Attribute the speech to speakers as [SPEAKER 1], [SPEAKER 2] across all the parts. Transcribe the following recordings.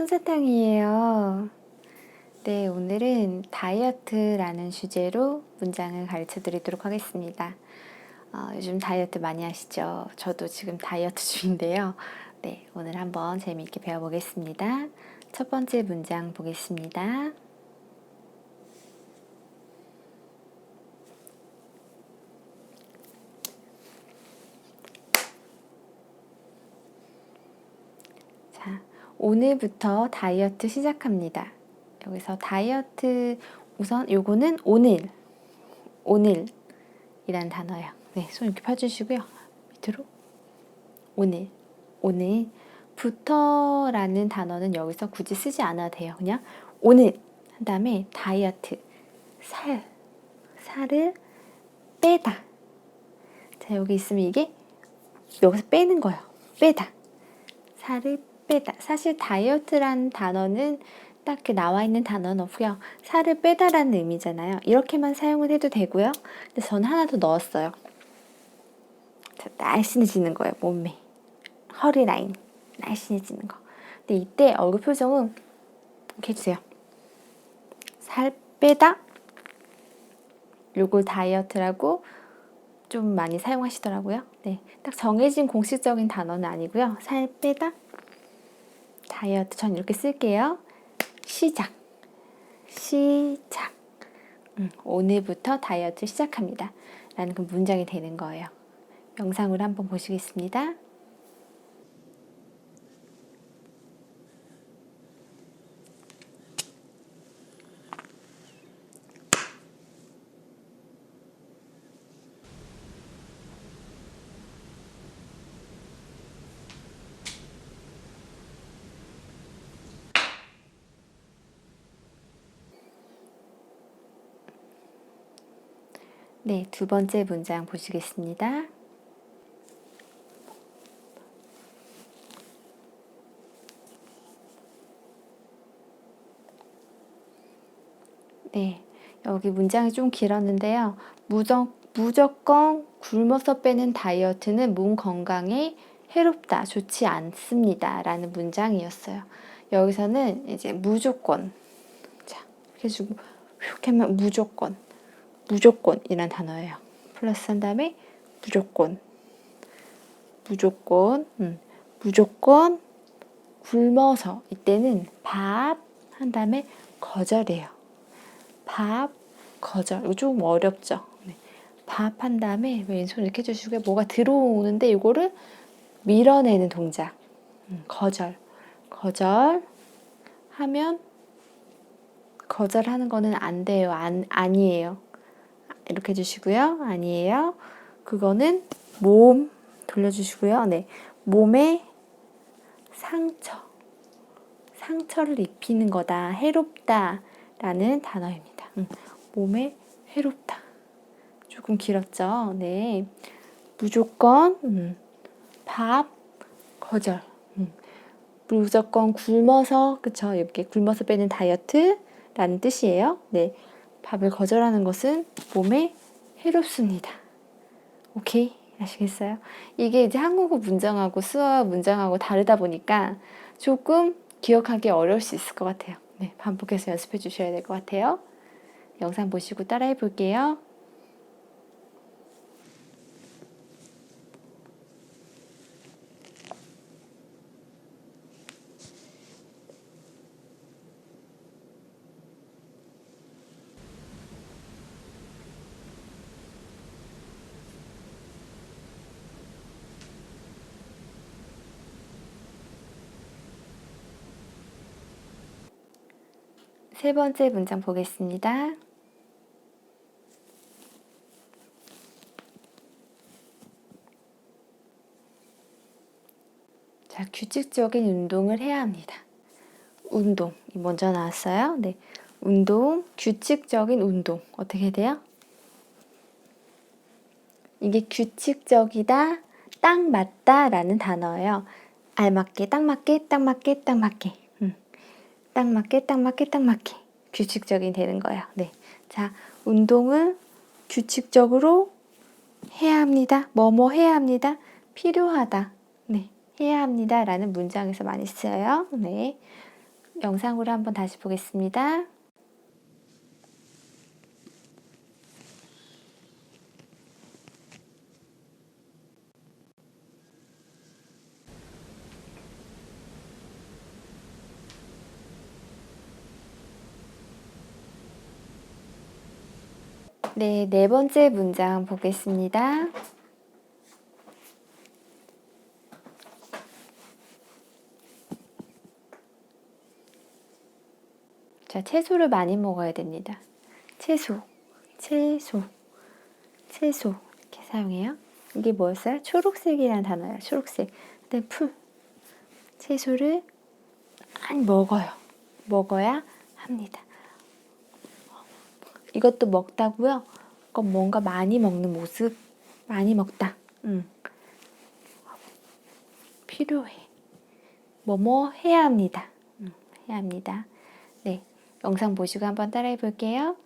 [SPEAKER 1] 솜사탕이에요. 네, 오늘은 다이어트라는 주제로 문장을 가르쳐 드리도록 하겠습니다. 어, 요즘 다이어트 많이 하시죠? 저도 지금 다이어트 중인데요. 네, 오늘 한번 재미있게 배워보겠습니다. 첫 번째 문장 보겠습니다. 자, 오늘부터 다이어트 시작합니다. 여기서 다이어트 우선 요거는 오늘 오늘이란 단어예요. 네, 손 이렇게 펴주시고요. 밑으로 오늘 오늘 부터라는 단어는 여기서 굳이 쓰지 않아도 돼요. 그냥 오늘 한 다음에 다이어트 살 살을 빼다. 자 여기 있으면 이게 여기서 빼는 거예요. 빼다 살을 빼다. 사실 다이어트란 단어는 딱히 나와 있는 단어는 없고요. 살을 빼다라는 의미잖아요. 이렇게만 사용을 해도 되고요. 근데 저는 하나 더 넣었어요. 자, 날씬해지는 거예요, 몸매. 허리 라인. 날씬해지는 거. 근데 이때 얼굴 표정은 이렇게 해주세요. 살 빼다. 요걸 다이어트라고 좀 많이 사용하시더라고요. 네. 딱 정해진 공식적인 단어는 아니고요. 살 빼다. 다이어트 전 이렇게 쓸게요. 시작. 시작. 음, 오늘부터 다이어트 시작합니다. 라는 그 문장이 되는 거예요. 영상으로 한번 보시겠습니다. 네, 두 번째 문장 보시겠습니다. 네, 여기 문장이 좀 길었는데요. 무적, 무조건 굶어서 빼는 다이어트는 몸 건강에 해롭다, 좋지 않습니다. 라는 문장이었어요. 여기서는 이제 무조건. 자, 이렇게 주고, 이렇게 하면 무조건. 무조건이란 단어예요. 플러스 한 다음에 무조건. 무조건. 음, 무조건 굶어서. 이때는 밥 한 다음에 거절해요. 밥, 거절. 이거 좀 어렵죠? 네. 밥한 다음에 왼손 이렇게 해주시고요. 뭐가 들어오는데 이거를 밀어내는 동작. 음, 거절. 거절 하면 거절하는 거는 안 돼요. 안, 아니에요. 이렇게 해주시고요. 아니에요. 그거는 몸 돌려주시고요. 네. 몸에 상처. 상처를 입히는 거다. 해롭다. 라는 단어입니다. 음, 몸에 해롭다. 조금 길었죠? 네. 무조건, 음, 밥, 거절. 음, 무조건 굶어서, 그쵸? 이렇게 굶어서 빼는 다이어트라는 뜻이에요. 네. 밥을 거절하는 것은 몸에 해롭습니다. 오케이? 아시겠어요? 이게 이제 한국어 문장하고 수어 문장하고 다르다 보니까 조금 기억하기 어려울 수 있을 것 같아요. 네, 반복해서 연습해 주셔야 될 것 같아요. 영상 보시고 따라해 볼게요. 세 번째 문장 보겠습니다. 자, 규칙적인 운동을 해야 합니다. 운동. 먼저 나왔어요. 네. 운동, 규칙적인 운동. 어떻게 돼요? 이게 규칙적이다, 딱 맞다 라는 단어예요. 알맞게, 딱 맞게, 딱 맞게, 딱 맞게. 음. 딱 맞게, 딱 맞게, 딱 맞게. 규칙적인 되는 거예요. 네. 자, 운동을 규칙적으로 해야 합니다. 뭐뭐 해야 합니다. 필요하다. 네. 해야 합니다. 라는 문장에서 많이 쓰여요. 네. 영상으로 한번 다시 보겠습니다. 네, 네 번째 문장 보겠습니다. 자, 채소를 많이 먹어야 됩니다. 채소, 채소, 채소 이렇게 사용해요. 이게 뭐였어요? 초록색이라는 단어예요. 초록색. 근데 풀, 채소를 많이 먹어요. 먹어야 합니다. 이것도 먹다고요? 그건 뭔가 많이 먹는 모습, 많이 먹다. 음. 필요해. 뭐뭐 해야 합니다. 음, 해야 합니다. 네, 영상 보시고 한번 따라해 볼게요.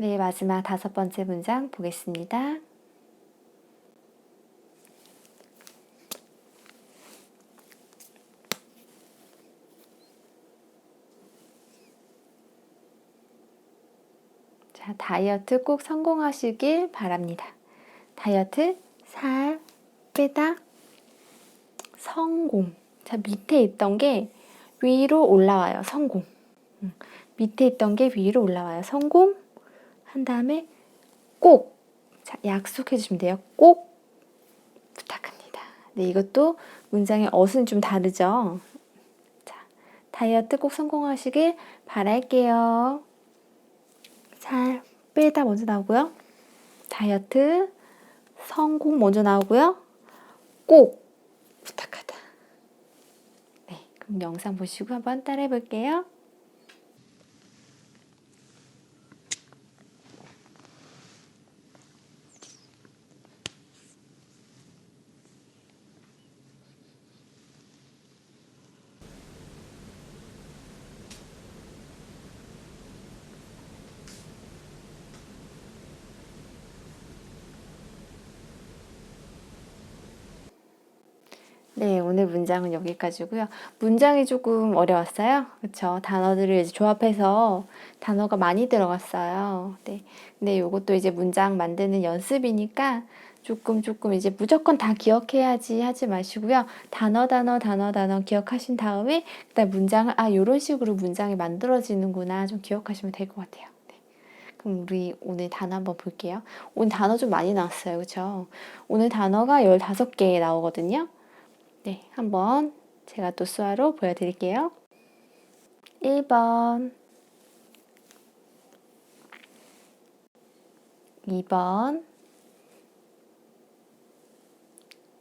[SPEAKER 1] 네, 마지막 다섯 번째 문장 보겠습니다. 자, 다이어트 꼭 성공하시길 바랍니다. 다이어트 살 빼다 성공. 자, 밑에 있던 게 위로 올라와요. 성공. 음, 밑에 있던 게 위로 올라와요. 성공. 한 다음에 꼭. 자, 약속해 주시면 돼요. 꼭 부탁합니다. 네, 이것도 문장의 어순이 좀 다르죠? 자, 다이어트 꼭 성공하시길 바랄게요. 살 빼다 먼저 나오고요. 다이어트 성공 먼저 나오고요. 꼭 부탁하다. 네, 그럼 영상 보시고 한번 따라해 볼게요. 네, 오늘 문장은 여기까지고요. 문장이 조금 어려웠어요. 그렇죠? 단어들을 이제 조합해서 단어가 많이 들어갔어요. 네. 근데 이것도 이제 문장 만드는 연습이니까 조금 조금 이제 무조건 다 기억해야지 하지 마시고요. 단어 단어 단어 단어 기억하신 다음에 그다음 문장을 아 이런 식으로 문장이 만들어지는구나 좀 기억하시면 될 것 같아요. 네. 그럼 우리 오늘 단어 한번 볼게요. 오늘 단어 좀 많이 나왔어요. 그렇죠? 오늘 단어가 15개 나오거든요. 네, 한번 제가 또 수화로 보여드릴게요. 1번, 2번,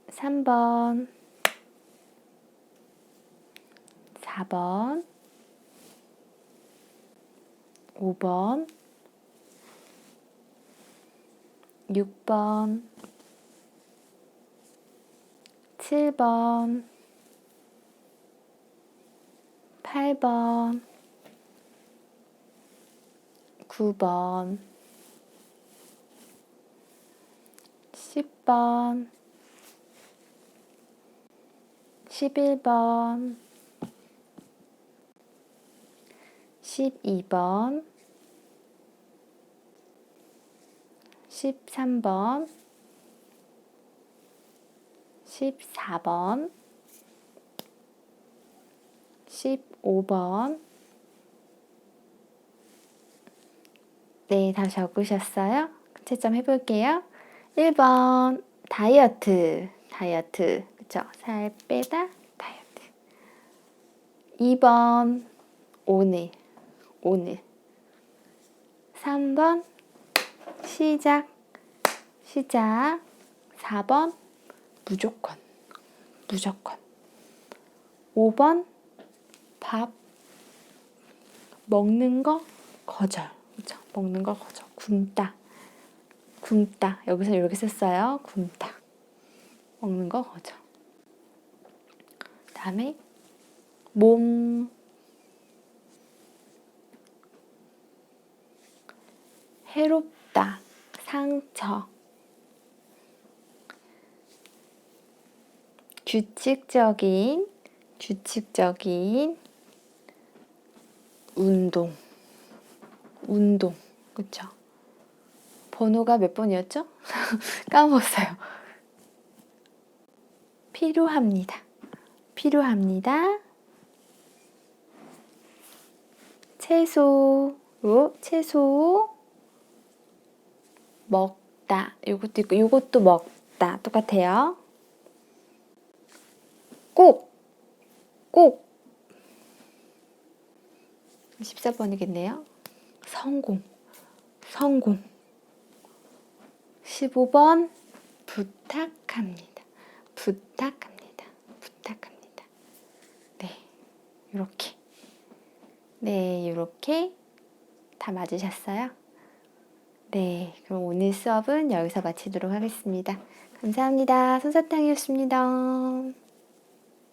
[SPEAKER 1] 3번, 4번, 5번, 6번, 7번, 8번, 9번, 10번, 11번, 12번, 13번, 14번, 15번. 네, 다 적으셨어요? 채점 해볼게요. 1번, 다이어트. 다이어트. 그쵸? 살 빼다, 다이어트. 2번, 오늘. 오늘. 3번, 시작. 시작. 4번, 무조건. 무조건. 5번 밥 먹는 거 거절. 그죠? 먹는 거 거절. 굶다. 굶다. 여기서 이렇게 썼어요. 굶다. 먹는 거 거절. 다음에 몸 해롭다 상처 규칙적인 규칙적인 운동. 운동. 그쵸? 번호가 몇 번이었죠? 까먹었어요. 필요합니다. 필요합니다. 채소로 채소 먹다. 요것도 있고 요것도 먹다. 똑같아요 꼭 꼭 14번이겠네요 성공 성공 15번 부탁합니다 부탁합니다 부탁합니다 네 요렇게 네 요렇게 다 맞으셨어요? 네, 그럼 오늘 수업은 여기서 마치도록 하겠습니다. 감사합니다. 손사탕이었습니다.